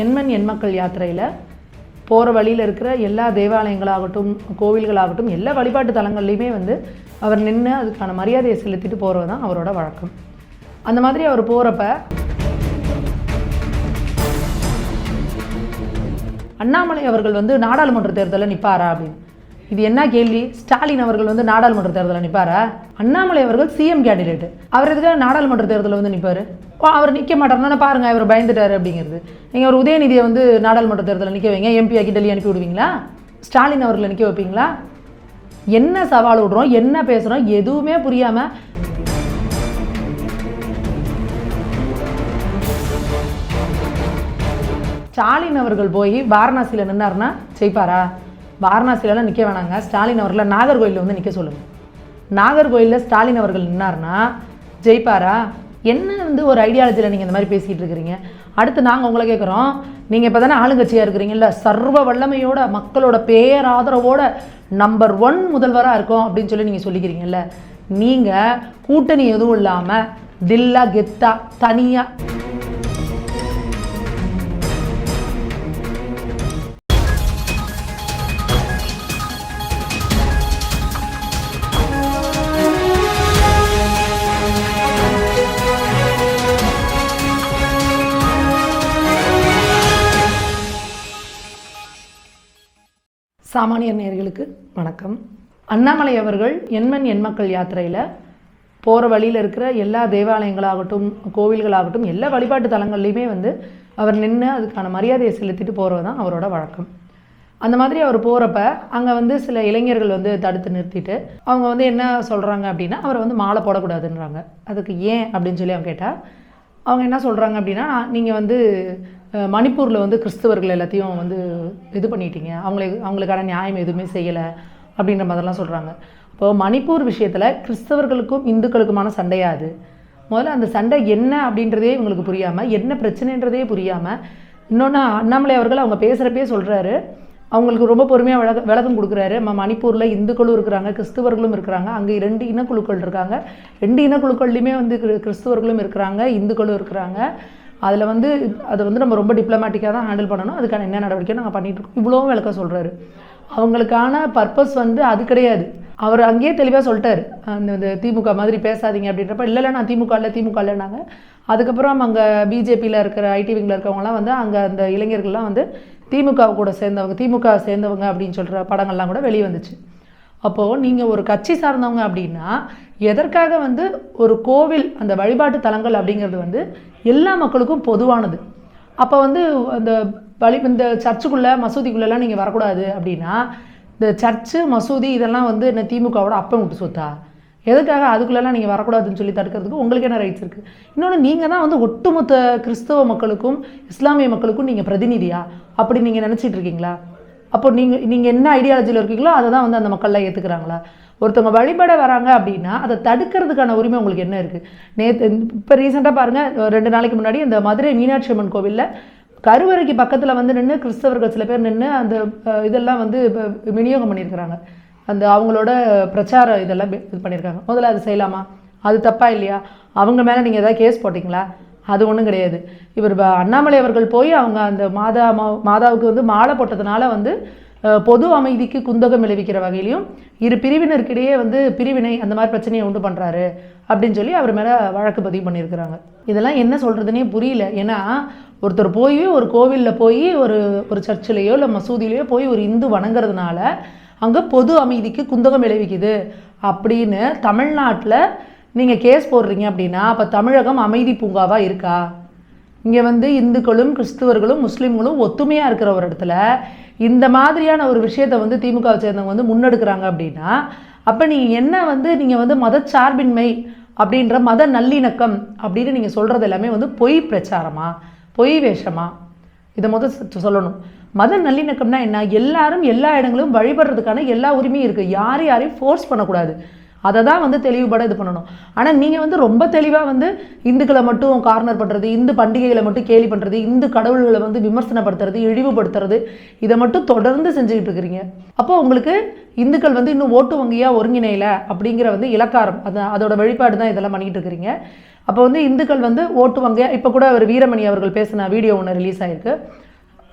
எண்மண் எண்மக்கள் யாத்திரையில் போகிற வழியில் இருக்கிற எல்லா தேவாலயங்களாகட்டும் கோவில்களாகட்டும் எல்லா வழிபாட்டு தலங்கள்லையுமே வந்து அவர் நின்று அதுக்கான மரியாதையை செலுத்திட்டு போகிறது தான் அவரோட வழக்கம். அந்த மாதிரி அவர் போகிறப்ப அண்ணாமலை அவர்கள் வந்து நாடாளுமன்ற தேர்தலில் நிற்பாரா அப்படின்னு. இது என்ன கேள்வி? ஸ்டாலின் அவர்கள் வந்து நாடாளுமன்ற தேர்தலில் நிற்பாரா அண்ணாமலை அவர்கள் சிஎம் கேண்டிடேட் அவர் எதுக்காக நாடாளுமன்ற தேர்தலில் வந்து நிற்பார் அவர் நிற்க மாட்டார்னா பாருங்க அவர் பயந்துட்டார் அப்படிங்கிறது. நீங்கள் ஒரு உதயநிதியை வந்து நாடாளுமன்ற தேர்தலில் நிற்க வைங்க எம்பி ஆக்கி டெல்லி அனுப்பி விடுவீங்களா? ஸ்டாலின் அவர்களை நிற்க வைப்பீங்களா? என்ன சவால் விடுறோம் என்ன பேசுகிறோம் எதுவுமே புரியாமல் ஸ்டாலின் அவர்கள் போய் வாரணாசியில் நின்னார்னா ஜெயிப்பாரா? வாரணாசியிலலாம் நிற்க வேணாங்க. ஸ்டாலின் அவர்களை நாகர்கோயிலில் வந்து நிற்க சொல்லுங்கள் நாகர்கோயிலில் ஸ்டாலின் அவர்கள் நின்னார்னா ஜெயிப்பாரா? என்ன வந்து ஒரு ஐடியாலஜியில் நீங்கள் இந்த மாதிரி பேசிகிட்டு இருக்கிறீங்க? அடுத்து நாங்கள் உங்களை கேட்குறோம் நீங்கள் இப்போ தானே ஆளுங்கட்சியாக இருக்கிறீங்கல்ல? சர்வ வல்லமையோட மக்களோட பேராதரவோட நம்பர் ஒன் முதல்வராக இருக்கோம் அப்படின்னு சொல்லி நீங்கள் சொல்லிக்கிறீங்கல்ல. நீங்கள் கூட்டணி எதுவும் இல்லாமல் தில்லா கெத்தா தனியாக சாமானியர் நேர்களுக்கு வணக்கம். அண்ணாமலை அவர்கள் எண்மண் எண்மக்கள் யாத்திரையில் போகிற வழியில் இருக்கிற எல்லா தேவாலயங்களாகட்டும் கோவில்களாகட்டும் எல்லா வழிபாட்டு தலங்கள்லையுமே வந்து அவர் நின்று அதுக்கான மரியாதையை செலுத்திட்டு போகிறது தான் அவரோட வழக்கம். அந்த மாதிரி அவர் போகிறப்ப அங்கே வந்து சில இளைஞர்கள் வந்து தடுத்து நிறுத்திட்டு அவங்க வந்து என்ன சொல்கிறாங்க அப்படின்னா அவரை வந்து மாலை போடக்கூடாதுன்றாங்க. அதுக்கு ஏன் அப்படின்னு சொல்லி அவங்க கேட்டால் அவங்க என்ன சொல்கிறாங்க அப்படின்னா நீங்கள் வந்து மணிப்பூரில் வந்து கிறிஸ்தவர்கள் எல்லாத்தையும் வந்து இது பண்ணிட்டீங்க. அவங்களுக்கு அவங்களுக்கான நியாயம் எதுவுமே செய்யலை அப்படின்ற மாதிரிலாம் சொல்கிறாங்க இப்போ மணிப்பூர் விஷயத்தில் கிறிஸ்தவர்களுக்கும் இந்துக்களுக்குமான சண்டையா அது? முதல்ல அந்த சண்டை என்ன அப்படின்றதே இவங்களுக்கு புரியாமல் என்ன பிரச்சனைன்றதே புரியாமல் இன்னொன்று அண்ணாமலை அவர்கள் அவங்க பேசுகிறப்பே சொல்கிறாரு அவங்களுக்கு ரொம்ப பொறுமையாக விளக்க விளக்கம் கொடுக்குறாரு. நம்ம மணிப்பூரில் இந்துக்களும் இருக்கிறாங்க கிறிஸ்துவர்களும் இருக்கிறாங்க. அங்கே ரெண்டு இனக்குழுக்கள் இருக்காங்க. ரெண்டு இனக்குழுக்கள்லையுமே வந்து கிறிஸ்துவர்களும் இருக்கிறாங்க இந்துக்களும் இருக்கிறாங்க. அதில் வந்து அதை வந்து நம்ம ரொம்ப டிப்ளமேட்டிக்காக தான் ஹேண்டில் பண்ணணும். அதுக்கான என்ன நடவடிக்கை நாங்கள் பண்ணிகிட்டு இருக்கோம். இவ்வளோவும் விளக்கம் சொல்கிறாரு அவங்களுக்கான பர்பஸ் வந்து அது கிடையாது. அவர் அங்கேயே தெளிவாக சொல்லிட்டார். அந்த இந்த திமுக மாதிரி பேசாதீங்க அப்படின்றப்ப இல்லை இல்லை நான் திமுக இல்லை திமுக இல்லைனாங்க அதுக்கப்புறம் அங்கே பிஜேபியில் இருக்கிற ஐடி விங்கில் இருக்கவங்கலாம் வந்து அங்கே அந்த இளைஞர்கள்லாம் வந்து திமுக கூட சேர்ந்தவங்க திமுக சேர்ந்தவங்க அப்படின்னு சொல்கிற படங்கள்லாம் கூட வெளியே வந்துச்சு. அப்போது நீங்கள் ஒரு கட்சி சார்ந்தவங்க அப்படின்னா எதற்காக வந்து ஒரு கோவில் அந்த வழிபாட்டு தலங்கள் அப்படிங்கிறது வந்து எல்லா மக்களுக்கும் பொதுவானது. அப்போ வந்து அந்த வழி இந்த சர்ச்சுக்குள்ளே மசூதிக்குள்ளெல்லாம் நீங்கள் வரக்கூடாது அப்படின்னா இந்த சர்ச்சு மசூதி இதெல்லாம் வந்து என்ன திமுகவோட அப்பன் விட்டு சொத்தா? எதுக்காக அதுக்குள்ளெல்லாம் நீங்கள் வரக்கூடாதுன்னு சொல்லி தடுக்கிறதுக்கு உங்களுக்கு என்ன ரைட்ஸ் இருக்குது இன்னொன்று நீங்கள் தான் வந்து ஒட்டுமொத்த கிறிஸ்தவ மக்களுக்கும் இஸ்லாமிய மக்களுக்கும் நீங்கள் பிரதிநிதியா? அப்படி நீங்கள் நினச்சிட்டு இருக்கீங்களா? அப்போ நீங்கள் நீங்கள் என்ன ஐடியாலஜியில் இருக்கீங்களோ அதை தான் வந்து அந்த மக்கள்லாம் ஏற்றுக்கிறாங்களா ஒருத்தவங்க வழிபட வராங்க அப்படின்னா அதை தடுக்கிறதுக்கான உரிமை உங்களுக்கு என்ன இருக்குது நேற்று இப்போ ரீசெண்டாக பாருங்கள் ரெண்டு நாளைக்கு முன்னாடி இந்த மதுரை மீனாட்சி அம்மன் கோவிலில் கருவறைக்கு பக்கத்தில் வந்து நின்று கிறிஸ்தவர்கள் சில பேர் நின்று அந்த இதெல்லாம் வந்து இப்போ விநியோகம் பண்ணியிருக்கிறாங்க. அந்த அவங்களோட பிரச்சார இதெல்லாம் இது பண்ணியிருக்காங்க. முதல்ல அது செய்யலாமா? அது தப்பா இல்லையா? அவங்க மேலே நீங்கள் ஏதாவது கேஸ் போட்டிங்களா? அது ஒன்றும் கிடையாது. இவர் அண்ணாமலை அவர்கள் போய் அவங்க அந்த மாதா மா- மாதாவுக்கு வந்து மாலை போட்டதுனால வந்து பொது அமைதிக்கு குந்தகம் விளைவிக்கிற வகையிலையும் இரு பிரிவினருக்கிடையே வந்து பிரிவினை அந்த மாதிரி பிரச்சனையை உண்டு பண்ணுறாரு அப்படின்னு சொல்லி அவர் மேலே வழக்கு பதிவு பண்ணியிருக்கிறாங்க. இதெல்லாம் என்ன சொல்கிறதுனே புரியல. ஏன்னா ஒருத்தர் போய் ஒரு கோவிலில் போய் ஒரு ஒரு சர்ச்சிலேயோ இல்லை மசூதியிலையோ போய் ஒரு இந்து வணங்குறதுனால அங்கே பொது அமைதிக்கு குந்தகம் விளைவிக்குது அப்படின்னு தமிழ்நாட்டில் நீங்கள் கேஸ் போடுறீங்க அப்படின்னா அப்போ தமிழகம் அமைதி பூங்காவாக இருக்கா? இங்கே வந்து இந்துக்களும் கிறிஸ்துவர்களும் முஸ்லீம்களும் ஒத்துமையாக இருக்கிற ஒரு இடத்துல இந்த மாதிரியான ஒரு விஷயத்தை வந்து திமுகவை சேர்ந்தவங்க வந்து முன்னெடுக்கிறாங்க அப்படின்னா அப்போ நீங்கள் என்ன வந்து நீங்கள் வந்து மதச்சார்பின்மை அப்படின்ற மத நல்லிணக்கம் அப்படின்னு நீங்கள் சொல்கிறது எல்லாமே வந்து பொய் பிரச்சாரமா? பொய் வேஷமா? இதை முதல் சொல்லணும். மத நல்லிணக்கம்னா என்ன? எல்லாரும் எல்லா இடங்களும் வழிபடுறதுக்கான எல்லா உரிமையும் இருக்குது யாரையும் யாரையும் ஃபோர்ஸ் பண்ணக்கூடாது. அதை தான் வந்து தெளிவுபட இது பண்ணணும். ஆனால் நீங்கள் வந்து ரொம்ப தெளிவாக வந்து இந்துக்களை மட்டும் கார்னர் பண்ணுறது இந்து பண்டிகைகளை மட்டும் கேலி பண்ணுறது இந்து கடவுள்களை வந்து விமர்சனப்படுத்துறது இழிவுபடுத்துறது இதை மட்டும் தொடர்ந்து செஞ்சுக்கிட்டு இருக்கிறீங்க. அப்போ உங்களுக்கு இந்துக்கள் வந்து இன்னும் ஓட்டு வங்கியாக ஒருங்கிணையில அப்படிங்கிற வந்து இலக்காரம் அது அதோட வெளிப்பாடு தான் இதெல்லாம் பண்ணிக்கிட்டு இருக்கிறீங்க. அப்போ வந்து இந்துக்கள் வந்து ஓட்டு வங்கியாக இப்போ கூட அவர் வீரமணி அவர்கள் பேசின வீடியோ ஒன்று ரிலீஸ் ஆயிருக்கு.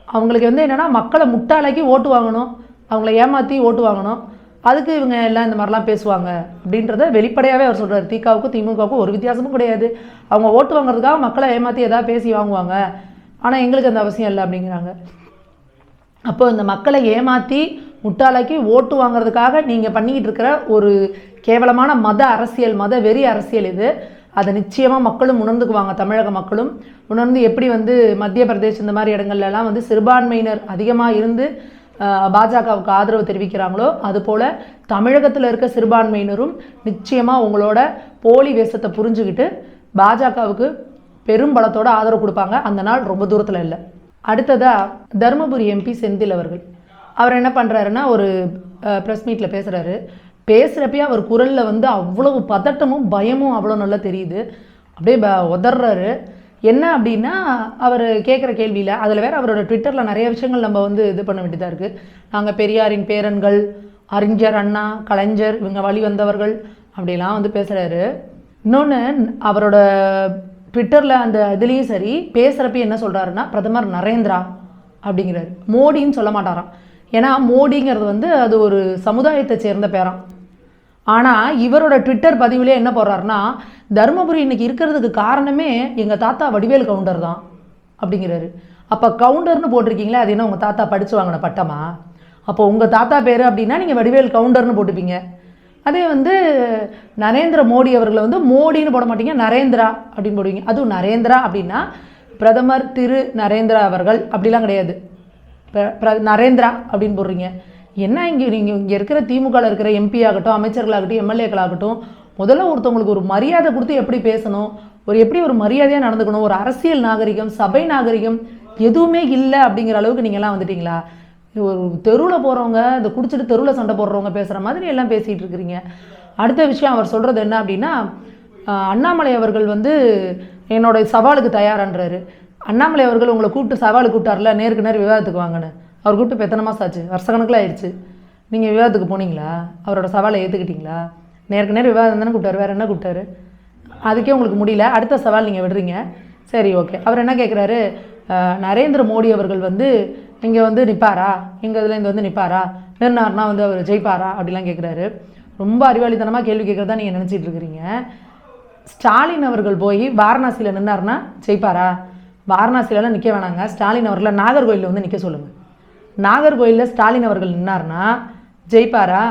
அவங்களுக்கு வந்து என்னென்னா மக்களை முட்டாளாக்கி ஓட்டு வாங்கணும் அவங்கள ஏமாற்றி ஓட்டு வாங்கணும். அதுக்கு இவங்க எல்லாம் இந்த மாதிரிலாம் பேசுவாங்க அப்படின்றத வெளிப்படையாகவே அவர் சொல்கிறார் திகாவுக்கும் திமுகவுக்கும் ஒரு வித்தியாசமும் கிடையாது. அவங்க ஓட்டு வாங்குறதுக்காக மக்களை ஏமாற்றி எதாவது பேசி வாங்குவாங்க. ஆனால் எங்களுக்கு அந்த அவசியம் இல்லை அப்படிங்கிறாங்க. அப்போ இந்த மக்களை ஏமாற்றி முட்டாளாக்கி ஓட்டு வாங்குறதுக்காக நீங்கள் பண்ணிக்கிட்டு இருக்கிற ஒரு கேவலமான மத அரசியல் மத வெறி அரசியல் இது. அதை நிச்சயமாக மக்களும் உணர்ந்துக்குவாங்க. தமிழக மக்களும் உணர்ந்து எப்படி வந்து மத்திய பிரதேஷ் இந்த மாதிரி இடங்கள்லாம் வந்து சிறுபான்மையினர் அதிகமாக இருந்து பாஜகவுக்கு ஆதரவு தெரிவிக்கிறாங்களோ அதுபோல் தமிழகத்தில் இருக்க சிறுபான்மையினரும் நிச்சயமாக உங்களோட போலி வேஷத்தை புரிஞ்சுக்கிட்டு பாஜகவுக்கு பெரும் பலத்தோட ஆதரவு கொடுப்பாங்க. அந்த நாள் ரொம்ப தூரத்தில் இல்லை. அடுத்ததாக தருமபுரி எம்பி செந்தில் அவர்கள். அவர் என்ன பண்ணுறாருன்னா ஒரு ப்ரெஸ் மீட்டில் பேசுகிறாரு பேசுகிறப்பயே அவர் குரலில் வந்து அவ்வளவு பதட்டமும் பயமும் அவ்வளோ நல்லா தெரியுது. அப்படியே ப என்ன அப்படின்னா அவர் கேட்குற கேள்வியில் அதில் வேறு அவரோட ட்விட்டரில் நிறைய விஷயங்கள் நம்ம வந்து இது பண்ண வேண்டியதாக இருக்குது நாங்கள் பெரியாரின் பேரன்கள் அறிஞர் அண்ணா கலைஞர் இவங்க வழி வந்தவர்கள் அப்படிலாம் வந்து பேசுகிறாரு இன்னொன்று அவரோட ட்விட்டரில் அந்த இதுலேயும் சரி பேசுகிறப்ப என்ன சொல்கிறாருன்னா பிரதமர் நரேந்திரா அப்படிங்கிறாரு. மோடின்னு சொல்ல மாட்டாராம். ஏன்னா மோடிங்கிறது வந்து அது ஒரு சமுதாயத்தை சேர்ந்த பேராம். ஆனால் இவரோட ட்விட்டர் பதிவிலே என்ன போடுறாருன்னா தருமபுரி இன்னைக்கு இருக்கிறதுக்கு காரணமே எங்கள் தாத்தா வடிவேல் கவுண்டர் தான் அப்படிங்கிறாரு. அப்போ கவுண்டர்னு போட்டிருக்கீங்களே அது என்ன உங்கள் தாத்தா படித்து வாங்கின பட்டமா? அப்போ உங்கள் தாத்தா பேர் அப்படின்னா நீங்கள் வடிவேல் கவுண்டர்னு போட்டுப்பீங்க. அதே வந்து நரேந்திர மோடி அவர்களை வந்து மோடின்னு போட மாட்டீங்க நரேந்திரா அப்படின்னு போடுவீங்க. அதுவும் நரேந்திரா அப்படின்னா பிரதமர் திரு நரேந்திரா அவர்கள் அப்படிலாம் கிடையாது. பிர- நரேந்திரா அப்படின்னு போடுறீங்க. என்ன இங்கே நீங்கள் இங்கே இருக்கிற திமுகவில் இருக்கிற எம்பி ஆகட்டும் அமைச்சர்களாகட்டும் எம்எல்ஏக்களாகட்டும் முதல்ல ஒருத்தவங்களுக்கு ஒரு மரியாதை கொடுத்து எப்படி பேசணும்? ஒரு எப்படி ஒரு மரியாதையாக நடந்துக்கணும்? ஒரு அரசியல் நாகரிகம் சபை நாகரிகம் எதுவுமே இல்லை அப்படிங்கிற அளவுக்கு நீங்கள்லாம் வந்துட்டீங்களா? ஒரு தெருவில் போகிறவங்க இந்த குடிச்சிட்டு தெருவில் சண்டை போடுறவங்க பேசுகிற மாதிரி எல்லாம் பேசிகிட்டு இருக்கிறீங்க. அடுத்த விஷயம் அவர் சொல்கிறது என்ன அப்படின்னா அண்ணாமலை அவர்கள் வந்து என்னோட சவாலுக்கு தயாரான்றாரு. அண்ணாமலை அவர்கள் உங்களை கூப்பிட்டு சவால் கூப்பிட்டார்ல நேருக்கு நேர் விவாதத்துக்கு வாங்கினேன். அவர் கூப்பிட்டு இப்போ எத்தனை மாதம் ஆச்சு? வருஷக்கணக்கில் ஆயிடுச்சு. நீங்கள் விவாதத்துக்கு போனீங்களா? அவரோட சவாலை ஏற்றுக்கிட்டீங்களா நேருக்கு நேரம் விவாதம் தானே கூப்பிட்டாரு. வேறு என்ன கூப்பிட்டாரு? அதுக்கே உங்களுக்கு முடியல. அடுத்த சவால் நீங்கள் விடுறீங்க. சரி ஓகே. அவர் என்ன கேட்குறாரு நரேந்திர மோடி அவர்கள் வந்து இங்கே வந்து நிற்பாரா எங்கள் இதில் இருந்து வந்து நிற்பாரா நின்னார்னா வந்து அவர் ஜெயிப்பாரா? அப்படிலாம் கேட்குறாரு ரொம்ப அறிவாளித்தனமாக கேள்வி கேட்குறதா நீங்கள் நினச்சிட்டு இருக்கிறீங்க. ஸ்டாலின் அவர்கள் போய் வாரணாசியில் நின்னார்னா ஜெயிப்பாரா? வாரணாசியிலலாம் நிற்க வேணாங்க. ஸ்டாலின் அவர்களை நாகர்கோயிலில் வந்து நிற்க சொல்லுங்கள் நாகர்கோயிலில் ஸ்டாலின் அவர்கள் நின்னார்னா ஜெயிப்பாரா?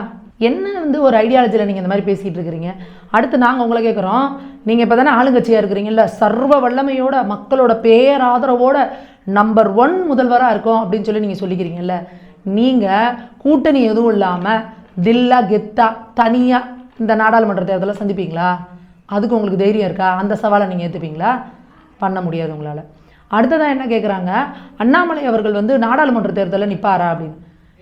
என்ன வந்து ஒரு ஐடியாலஜியில் நீங்கள் இந்த மாதிரி பேசிகிட்டு இருக்கிறீங்க? அடுத்து நாங்கள் உங்களை கேட்குறோம் நீங்கள் இப்போ தானே ஆளுங்கட்சியாக இருக்கிறீங்கல்ல சர்வ வல்லமையோட மக்களோட பேராதரவோட நம்பர் ஒன் முதல்வராக இருக்கோம் அப்படின்னு சொல்லி நீங்கள் சொல்லிக்கிறீங்கல்ல. நீங்கள் கூட்டணி எதுவும் இல்லாமல் தில்லா கெத்தா தனியாக இந்த நாடாளுமன்ற தேர்தலை சந்திப்பீங்களா? அதுக்கு உங்களுக்கு தைரியம் இருக்கா? அந்த சவாலை நீங்கள் ஏற்றுப்பீங்களா பண்ண முடியாது உங்களால். அடுத்ததாக என்ன கேட்குறாங்க அண்ணாமலை அவர்கள் வந்து நாடாளுமன்ற தேர்தலில் நிற்பாரா அப்படின்னு.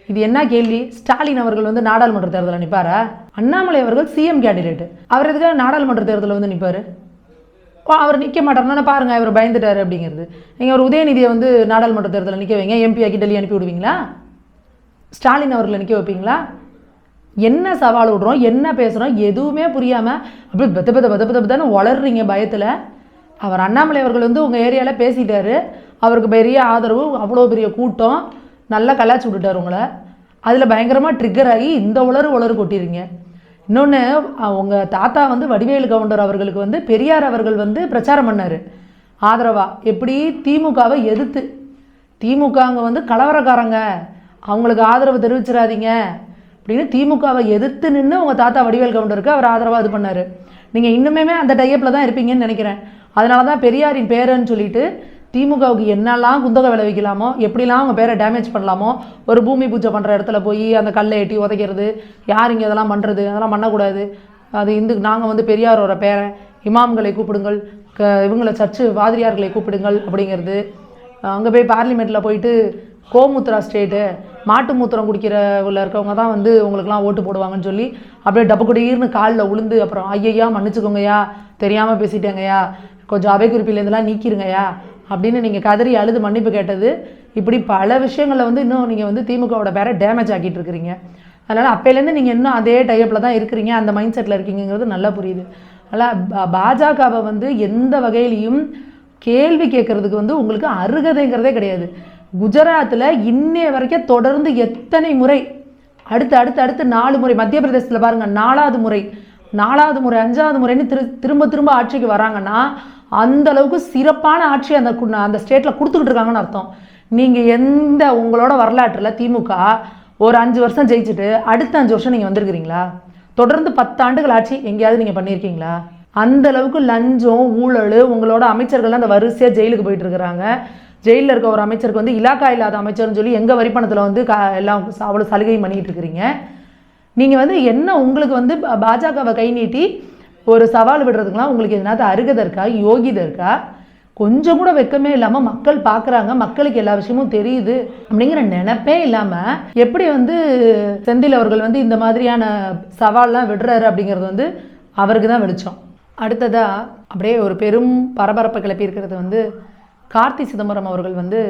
இது என்ன கேள்வி? ஸ்டாலின் அவர்கள் வந்து நாடாளுமன்ற தேர்தலில் நிற்பாரா அண்ணாமலை அவர்கள் சிஎம் கேண்டிடேட் அவர் எதுக்காக நாடாளுமன்ற தேர்தலில் வந்து நிற்பார் ஓ, அவர் நிற்க மாட்டார்னா பாருங்க இவர் பயந்துட்டார் அப்படிங்கிறது. நீங்கள் ஒரு உதயநிதியை வந்து நாடாளுமன்ற தேர்தலில் நிற்க வைங்க எம்பி ஆக்கி டெல்லி அனுப்பி விடுவீங்களா? ஸ்டாலின் அவர்களை நிற்க வைப்பீங்களா? என்ன சவால் விடுறோம் என்ன பேசுகிறோம் எதுவுமே புரியாமல் அப்படியே பெத்த பெத்த பத்த பெத்த வளர்றீங்க பயத்தில். அவர் அண்ணாமலை அவர்கள் வந்து உங்கள் ஏரியாவில் பேசிட்டாரு. அவருக்கு பெரிய ஆதரவு அவ்வளோ பெரிய கூட்டம். நல்லா கலாச்சி விட்டுட்டார் உங்களை. அதில் பயங்கரமாக ட்ரிக்கர் ஆகி இந்த உளறு உளறு கொட்டிடுங்க இன்னொன்று உங்கள் தாத்தா வந்து வடிவேலு கவுண்டர் அவர்களுக்கு வந்து பெரியார் அவர்கள் வந்து பிரச்சாரம் பண்ணார். ஆதரவாக எப்படி? திமுகவை எதிர்த்து. திமுகங்க வந்து கலவரக்காரங்க. அவங்களுக்கு ஆதரவு தெரிவிச்சிடாதீங்க. அப்படின்னு திமுகவை எதிர்த்து நின்று உங்கள் தாத்தா வடிவேல் கவுண்டருக்கு அவர் ஆதரவாக இது பண்ணார். நீங்கள் இன்னுமே அந்த டைப்பில் தான் இருப்பீங்கன்னு நினைக்கிறேன். அதனால தான் பெரியாரின் பேரன்னு சொல்லிட்டு திமுகவுக்கு என்னெல்லாம் குந்தகம் விளைவிக்கலாமோ எப்படிலாம் அவங்க பேரை டேமேஜ் பண்ணலாமோ ஒரு பூமி பூஜை பண்ணுற இடத்துல போய் அந்த கல்லை எட்டி உதைக்கிறது யார் இங்கே இதெல்லாம் பண்ணுறது அதெல்லாம் பண்ணக்கூடாது. அது இந்து நாங்கள் வந்து பெரியாரோட பேரன் இமாம்களை கூப்பிடுங்கள் க இவங்களை சர்ச்சு வாதிரியார்களை கூப்பிடுங்கள் அப்படிங்கிறது. அங்கே போய் பார்லிமெண்ட்டில் போயிட்டு கோமுத்ரா ஸ்டேட்டு மாட்டு மூத்திரம் குடிக்கிற உள்ள இருக்கவங்க தான் வந்து உங்களுக்குலாம் ஓட்டு போடுவாங்கன்னு சொல்லி அப்படியே டப்பு குடீர்னு காலில் உளுந்து அப்புறம் ஐயையா மன்னிச்சுக்கோங்கய்யா தெரியாமல் பேசிட்டேங்கய்யா கொஞ்சம் அவை குறிப்பிலேருந்துலாம் நீக்கிருங்கய்யா அப்படின்னு நீங்கள் கதறி அழுது மன்னிப்பு கேட்டது. இப்படி பல விஷயங்களில் வந்து இன்னும் நீங்கள் வந்து திமுகவோட பேரை டேமேஜ் ஆக்கிட்டு இருக்கிறீங்க. அதனால் அப்போலேருந்து நீங்கள் இன்னும் அதே டைப்பில் தான் இருக்கிறீங்க. அந்த மைண்ட் செட்டில் இருக்கீங்கிறது நல்லா புரியுது. அதனால் பா- பாஜகவை வந்து எந்த வகையிலையும் கேள்வி கேட்குறதுக்கு வந்து உங்களுக்கு அருகதைங்கிறதே கிடையாது. குஜராத்தில் இன்னைய வரைக்கும் தொடர்ந்து எத்தனை முறை அடுத்து அடுத்து அடுத்து நாலு முறை மத்திய பிரதேசத்தில் பாருங்கள் நாலாவது முறை நாலாவது முறை அஞ்சாவது முறைன்னு திரு திரும்ப திரும்ப ஆட்சிக்கு வராங்கன்னா அந்த அளவுக்கு சிறப்பான ஆட்சி அந்த அந்த ஸ்டேட்டில் கொடுத்துக்கிட்டு இருக்காங்கன்னு அர்த்தம். நீங்கள் எந்த உங்களோட வரலாற்றில் திமுக ஒரு அஞ்சு வருஷம் ஜெயிச்சுட்டு அடுத்த அஞ்சு வருஷம் நீங்கள் வந்திருக்கிறீங்களா? தொடர்ந்து பத்தாண்டுகள் ஆட்சி எங்கேயாவது நீங்கள் பண்ணியிருக்கீங்களா? அந்த அளவுக்கு லஞ்சம் ஊழல் உங்களோட அமைச்சர்கள் அந்த வரிசையாக ஜெயிலுக்கு போயிட்டு இருக்கிறாங்க. ஜெயிலில் இருக்க ஒரு அமைச்சருக்கு வந்து இலாக்கா இல்லாத அமைச்சர்னு சொல்லி எங்கள் வரிப்பணத்தில் வந்து கா எல்லாம் அவ்வளோ சலுகையும் பண்ணிக்கிட்டு இருக்கிறீங்க. நீங்கள் வந்து என்ன உங்களுக்கு வந்து பாஜகவை கை நீட்டி ஒரு சவால் விடுறதுக்குலாம் உங்களுக்கு எதனாவது அருகதை இருக்கா? யோகிதை இருக்கா? கொஞ்சம் கூட வெக்கமே இல்லாமல் மக்கள் பார்க்குறாங்க மக்களுக்கு எல்லா விஷயமும் தெரியுது அப்படிங்கிற நினப்பே இல்லாமல் எப்படி வந்து செந்தில் அவர்கள் வந்து இந்த மாதிரியான சவால்லாம் விடுறாரு அப்படிங்கிறது வந்து அவருக்கு தான் வெளிச்சம். அடுத்ததாக அப்படியே ஒரு பெரும் பரபரப்பை கிளப்பி இருக்கிறது வந்து கார்த்தி சிதம்பரம் அவர்கள் வந்து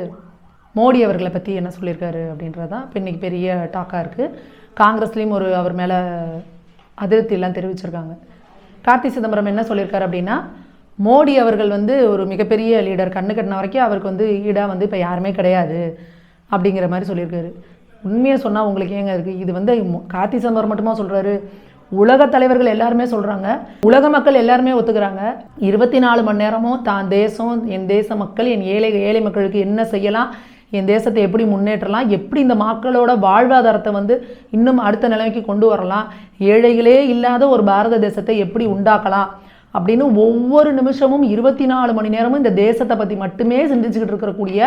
மோடி அவர்களை பற்றி என்ன சொல்லியிருக்காரு அப்படின்றது தான் இப்போ இன்றைக்கி பெரிய டாக்காக இருக்குது காங்கிரஸ்லேயும் ஒரு அவர் மேலே அதிருப்தியெல்லாம் தெரிவிச்சிருக்காங்க. கார்த்தி சிதம்பரம் என்ன சொல்லியிருக்காரு அப்படின்னா மோடி அவர்கள் வந்து ஒரு மிகப்பெரிய லீடர் கண்ணு கட்டின வரைக்கும் அவருக்கு வந்து ஈடாக வந்து இப்போ யாருமே கிடையாது அப்படிங்கிற மாதிரி சொல்லியிருக்காரு. உண்மையை சொன்னால் உங்களுக்கு ஏங்க இருக்குது இது வந்து கார்த்தி சிதம்பரம் மட்டுமா சொல்கிறாரு உலக தலைவர்கள் எல்லாருமே சொல்கிறாங்க உலக மக்கள் எல்லாருமே ஒத்துக்கிறாங்க. இருபத்தி நாலு மணி நேரமும் தான் தேசம் என் தேச மக்கள் என் ஏழை ஏழை மக்களுக்கு என்ன செய்யலாம்? என் தேசத்தை எப்படி முன்னேற்றலாம் எப்படி இந்த மக்களோட வாழ்வாதாரத்தை வந்து இன்னும் அடுத்த நிலைமைக்கு கொண்டு வரலாம் ஏழைகளே இல்லாத ஒரு பாரத தேசத்தை எப்படி உண்டாக்கலாம் அப்படின்னு ஒவ்வொரு நிமிஷமும் இருபத்தி நாலு மணி நேரமும் இந்த தேசத்தை பற்றி மட்டுமே சிந்திச்சுக்கிட்டு இருக்கக்கூடிய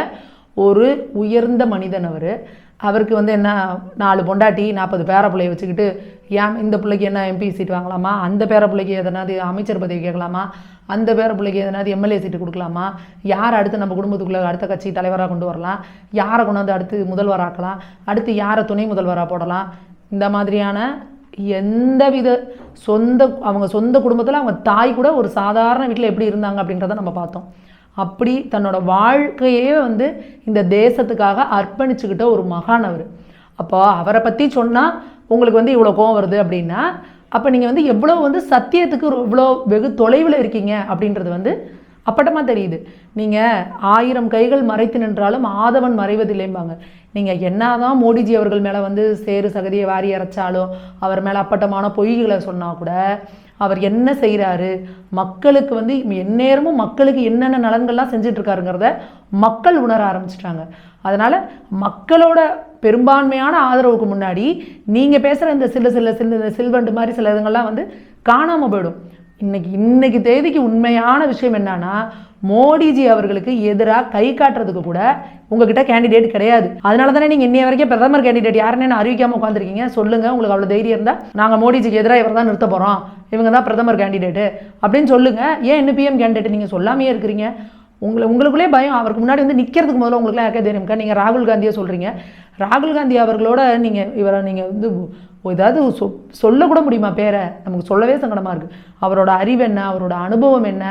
ஒரு உயர்ந்த மனிதன் அவர். அவருக்கு வந்து என்ன நாலு பொண்டாட்டி நாற்பது பேர பிள்ளைய வச்சுக்கிட்டு ஏன் இந்த பிள்ளைக்கு என்ன எம்பி சீட் வாங்கலாமா? அந்த பேர பிள்ளைக்கு எதனாவது அமைச்சர் பதவி கேட்கலாமா? அந்த பேர பிள்ளைக்கு எதனாவது எம்எல்ஏ சீட்டு கொடுக்கலாமா? யார் அடுத்து நம்ம குடும்பத்துக்குள்ளே அடுத்த கட்சி தலைவராக கொண்டு வரலாம்? யாரை கொண்டாந்து அடுத்து முதல்வராக்கலாம் அடுத்து யாரை துணை முதல்வராக போடலாம்? இந்த மாதிரியான எந்த வித சொந்த அவங்க சொந்த குடும்பத்தில் அவங்க தாய் கூட ஒரு சாதாரண வீட்டில் எப்படி இருந்தாங்க அப்படின்றத நம்ம பார்த்தோம். அப்படி தன்னோட வாழ்க்கையே வந்து இந்த தேசத்துக்காக அர்ப்பணிச்சுக்கிட்ட ஒரு மகான் அவர். அப்போ அவரை பற்றி சொன்னால் உங்களுக்கு வந்து இவ்வளோ கோவம் வருது அப்படின்னா அப்போ நீங்கள் வந்து எவ்வளோ வந்து சத்தியத்துக்கு இவ்வளோ வெகு தொலைவில் இருக்கீங்க அப்படின்றது வந்து அப்பட்டமாக தெரியுது. நீங்கள் ஆயிரம் கைகள் மறைத்து நின்றாலும் ஆதவன் மறைவதில்லைம்பாங்க. நீங்கள் என்னதான் மோடிஜி அவர்கள் மேலே வந்து சேறு சகதியை வாரி இறைச்சாலும் அவர் மேலே அப்பட்டமான பொய்களை சொன்னால் கூட அவர் என்ன செய்கிறாரு மக்களுக்கு வந்து எந்நேரமும் மக்களுக்கு என்னென்ன நலன்கள்லாம் செஞ்சிட்ருக்காருங்கிறத மக்கள் உணர ஆரம்பிச்சிட்டாங்க. அதனால் மக்களோட பெரும்பான்மையான ஆதரவுக்கு முன்னாடி நீங்கள் பேசுகிற இந்த சில சில சில இந்த சில்வண்டு மாதிரி சில இதுங்கள்லாம் வந்து காணாமல் போயிடும். இன்னைக்கு இன்னைக்கு தேதிக்கு உண்மையான விஷயம் என்னன்னா மோடிஜி அவர்களுக்கு எதிராக கை காட்டுறதுக்கு கூட உங்ககிட்ட கேண்டிடேட் கிடையாது. அதனால தானே நீங்கள் இன்னைய வரைக்கும் பிரதமர் கேண்டிடேட் யாருன்னு அறிவிக்காமல் உட்காந்துருக்கீங்க சொல்லுங்க உங்களுக்கு அவ்வளோ தைரியம் இருந்தால் நாங்கள் மோடிஜிக்கு எதிராக இவர் தான் நிறுத்த போகிறோம் இவங்க தான் பிரதமர் கேண்டிடேட்டு அப்படின்னு சொல்லுங்க. ஏன் என்ன பிஎம் கேண்டிடேட் நீங்கள் சொல்லாமையே இருக்கிறீங்க? உங்களை உங்களுக்குள்ளே பயம். அவருக்கு முன்னாடி வந்து நிற்கிறதுக்கு முதல்ல உங்களுக்குலாம் யாருக்கே தெரியும்க்கா நீங்கள் ராகுல் காந்தியை சொல்கிறீங்க ராகுல் காந்தி அவர்களோட நீங்கள் இவரை நீங்கள் வந்து ஏதாவது சொ சொல்லக்கூட முடியுமா பேரை? நமக்கு சொல்லவே சங்கடமாக இருக்குது அவரோட அறிவு என்ன? அவரோட அனுபவம் என்ன?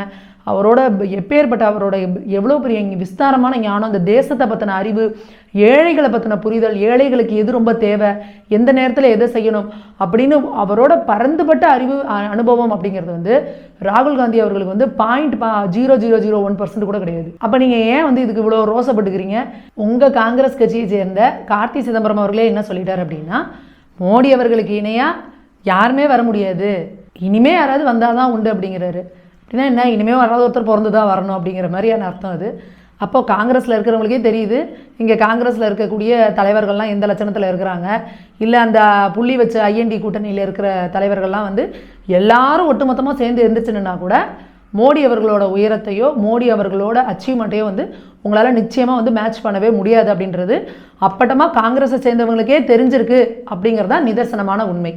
அவரோட எப்பேற்பட்ட அவரோட எவ்வளோ பெரிய விஸ்தாரமான ஞானம் இந்த தேசத்தை பற்றின அறிவு ஏழைகளை பற்றின புரிதல் ஏழைகளுக்கு எது ரொம்ப தேவை எந்த நேரத்தில் எதை செய்யணும் அப்படின்னு அவரோட பறந்துபட்ட அறிவு அனுபவம் அப்படிங்கிறது வந்து ராகுல் காந்தி அவர்களுக்கு வந்து பாயிண்ட் பா zero zero zero one percent கூட கிடையாது. அப்போ நீங்கள் ஏன் வந்து இதுக்கு இவ்வளோ ரோசப்பட்டுக்கிறீங்க? உங்கள் காங்கிரஸ் கட்சியை சேர்ந்த கார்த்தி சிதம்பரம் அவர்களே என்ன சொல்லிட்டார் அப்படின்னா மோடி அவர்களுக்கு இணையாக யாருமே வர முடியாது. இனிமே யாராவது வந்தால் தான் உண்டு அப்படிங்கிறாரு. அப்படின்னா என்ன? இனிமேல் வராத ஒருத்தர் பிறந்து தான் வரணும் அப்படிங்கிற மாதிரியான அர்த்தம் அது. அப்போ காங்கிரஸில் இருக்கிறவங்களுக்கே தெரியுது. இங்கே காங்கிரஸில் இருக்கக்கூடிய தலைவர்கள்லாம் எந்த லட்சணத்தில் இருக்கிறாங்க? இல்லை அந்த புள்ளி வச்ச ஐஎன்டி கூட்டணியில் இருக்கிற தலைவர்கள்லாம் வந்து எல்லாரும் ஒட்டுமொத்தமாக சேர்ந்து இருந்துச்சுன்னா கூட மோடி அவர்களோட உயரத்தையோ மோடி அவர்களோட அச்சீவ்மெண்ட்டையோ வந்து உங்களால் நிச்சயமாக வந்து மேட்ச் பண்ணவே முடியாது அப்படின்றது அப்பட்டமாக காங்கிரஸை சேர்ந்தவங்களுக்கே தெரிஞ்சிருக்கு அப்படிங்கிறது தான் நிதர்சனமான உண்மை.